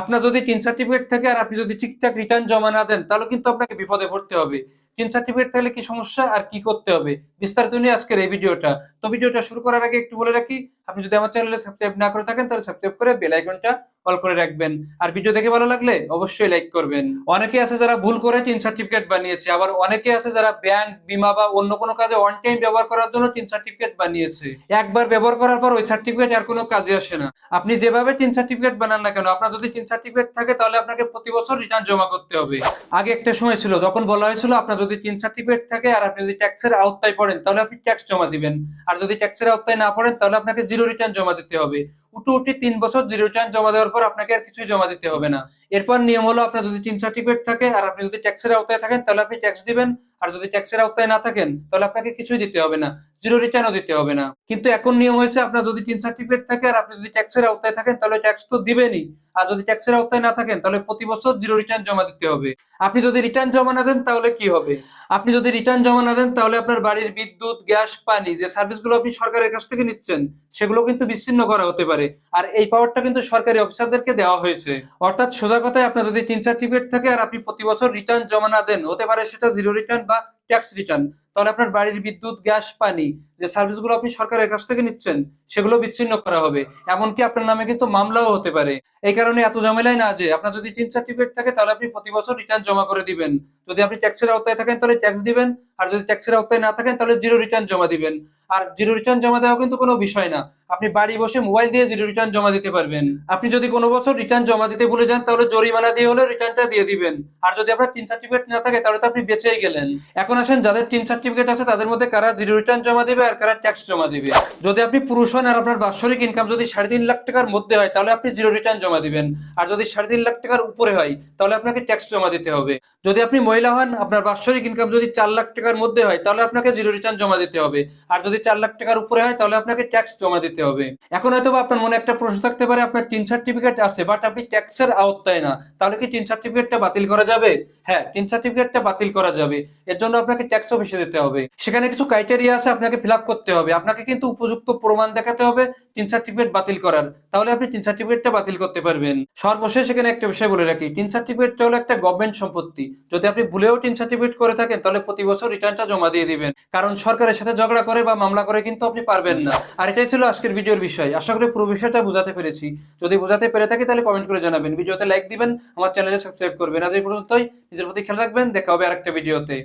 আপনার যদি তিন সার্টিফিকেট থাকে আর আপনি যদি ঠিকঠাক রিটার্ন জমা না দেন, তাহলে কিন্তু আপনাকে বিপদে পড়তে হবে। তিন সার্টিফিকেট থাকলে কি সমস্যা আর কি করতে হবে? বিস্তারিত নিয়ে আজকের এই ভিডিওটা। তো ভিডিওটা শুরু করার আগে একটু বলে রাখি, আপনি যদি আমার চ্যানেলে সাবস্ক্রাইব না করে থাকেন, তাহলে সাবস্ক্রাইব করে বেল আইকনটা অল করে রাখবেন। আর ভিডিও দেখে ভালো লাগলে অবশ্যই লাইক করবেন। অনেকে আছে যারা ভুল করে টিন সার্টিফিকেট বানিয়েছে, আবার অনেকে আছে যারা ব্যাংক বিমা বা অন্য কোনো কাজে অন টাইম ব্যবহার করার জন্য টিন সার্টিফিকেট বানিয়েছে। একবার ব্যবহার করার পর ওই সার্টিফিকেট আর কোনো কাজে আসে না। আপনি যেভাবে টিন সার্টিফিকেট বানান না কেন, আপনার যদি টিন সার্টিফিকেট থাকে তাহলে আপনাকে প্রতি বছর রিটার্ন জমা করতে হবে। আগে একটা সময় ছিল, যখন বলা হয়েছিল আপনার যদি টিন সার্টিফিকেট থাকে আর আপনি যদি ট্যাক্সের আওতায় পড়েন, তাহলে আপনি ট্যাক্স জমা দিবেন। আর যদি ট্যাক্সের আওতায় না পড়েন, তাহলে আপনাকে জিরো রিটার্ন জমা দিতে হবে। উঠু উঠি তিন বছর জিরো রিটার্ন জমা দেওয়ার পর আপনাকে আর কিছুই জমা দিতে হবে না। এরপর নিয়ম হলো, আপনার যদি তিন সার্টিফিকেট থাকে আর আপনি যদি ট্যাক্সের আওতায় থাকেন, তাহলে আপনি ট্যাক্স দিবেন। আর যদি ট্যাক্সের আওতায় না থাকেন, তাহলে আপনাকে কিছুই দিতে হবে না। জিরো রিটার্নও দিতে হবে না। কিন্তু এখন নিয়ম হয়েছে, আপনার যদি তিন সার্টিফিকেট থাকে আর আপনি যদি ট্যাক্সের আওতায় থাকেন, তাহলে ট্যাক্স তো দিবেনই। আর যদি ট্যাক্সের আওতায় না থাকেন, তাহলে প্রতি বছর জিরো রিটার্ন জমা দিতে হবে। আপনি যদি রিটার্ন জমা না দেন, তাহলে কি হবে? আপনি যদি রিটার্ন জমা না দেন, তাহলে আপনার বাড়ির বিদ্যুৎ, গ্যাস, পানি যে সার্ভিসগুলো আপনি সরকারের কাছ থেকে নিচ্ছেন, সেগুলো কিন্তু বিচ্ছিন্ন করা হতে পারে। আর এই পাওয়ারটা কিন্তু সরকারি অফিসারদেরকে দেওয়া হয়েছে। অর্থাৎ সোজা কথায় আপনার যদি তিন সার্টিফিকেট থাকে, আর আপনি প্রতি বছর রিটার্ন জমা না দেন, হতে পারে সেটা জিরো রিটার্ন বা ট্যাক্স রিটার্ন তাহলে আপনার বাড়ির বিদ্যুৎ, গ্যাস, পানি যে সার্ভিসগুলো আপনি সরকারের কাছ থেকে নিচ্ছেন, সেগুলো বিচ্ছিন্ন করা হবে। এমনকি আপনার নামে কিন্তু মামলাও হতে পারে। এই কারণে এত ঝামেলাই না যে আপনার যদি তিন সার্টিফিকেট থাকে, তাহলে আপনি প্রতি বছর রিটার্ন জমা করে দিবেন। যদি আপনি ট্যাক্সের আওতায় থাকেন, তাহলে ট্যাক্স দিবেন। আর যদি ট্যাক্সের আওতায় না থাকেন, তাহলে জিরো রিটার্ন জমা দিবেন। আর জিরো রিটার্ন জমা দেওয়া কিন্তু কোনো বিষয় না। আপনি বাড়ি বসে মোবাইল দিয়ে জিরো রিটার্ন জমা দিতে পারবেন। আপনি যদি কোনো বছর রিটার্ন জমা দিতে ভুলে যান, তাহলে জরিমানা দিয়ে হলে রিটার্নটা দিয়ে দিবেন। আর যদি আপনার তিন সার্টিফিকেট না থাকে, তাহলে তো আপনি বেঁচেই গেলেন। এখন আসেন যাদের তিন সার্টিফিকেট আছে, তাদের মধ্যে কারা জিরো রিটার্ন জমা দিবে আর কারা ট্যাক্স জমা দিবে। যদি আপনি পুরুষ হন আর আপনার বাৎসরিক ইনকাম যদি সাড়ে তিন লাখ টাকার মধ্যে হয়, তাহলে আপনি জিরো রিটার্ন জমা দিবেন। আর যদি সাড়ে তিন লাখ টাকার উপরে হয়, তাহলে আপনাকে ট্যাক্স জমা দিতে হবে। যদি আপনি মহিলা হন, আপনার বাৎসরিক ইনকাম যদি চার লাখ টাকার মধ্যে হয়, তাহলে আপনাকে জিরো রিটার্ন জমা দিতে হবে। আর যদি চার লাখ টাকার উপরে হয়, তাহলে আপনাকে ট্যাক্স জমা দিতে হবে। এখন হয়তো আপনার মনে একটা প্রশ্ন থাকতে পারে, আপনার তিন সার্টিফিকেট আছে বাট আপনি ট্যাক্সের আওতায় না, তাহলে কি তিন সার্টিফিকেটটা বাতিল করা যাবে? হ্যাঁ তিন সার্টিফিকেটটা বাতিল করা যাবে। এর জন্য আপনাকে ট্যাক্স অফিসে যেতে হবে। সেখানে কিছু ক্রাইটেরিয়া আছে, আপনাকে ফিল করতে হবে। আপনাকে কিন্তু উপযুক্ত প্রমাণ দেখাতে হবে, তিন সার্টিফিকেট বাতিল করার। তাহলে আপনি তিন সার্টিফিকেটটা বাতিল করতে পারবেন। সর্বশেষ এখানে একটা বিষয় বলে রাখি, তিন সার্টিফিকেটটা হলো একটা গভর্নমেন্ট সম্পত্তি। যদি আপনি ভুলেও তিন সার্টিফিকেট করে থাকেন, তাহলে প্রতি বছর রিটার্নটা জমা দিয়ে দিবেন। কারণ সরকারের সাথে ঝগড়া করে বা মামলা করে কিন্তু আপনি পারবেন না। আর এটাই ছিল আজকের ভিডিওর বিষয়। আশা করি পুরো বিষয়টা বোঝাতে পেরেছি। যদি বোঝাতে পেরে থাকি, তাহলে কমেন্ট করে জানাবেন। ভিডিওতে লাইক দিবেন, আমার চ্যানেলে সাবস্ক্রাইব করবেন। আজ এই পর্যন্তই। নিজের প্রতি খেয়াল রাখবেন। দেখা হবে আরেকটা ভিডিওতে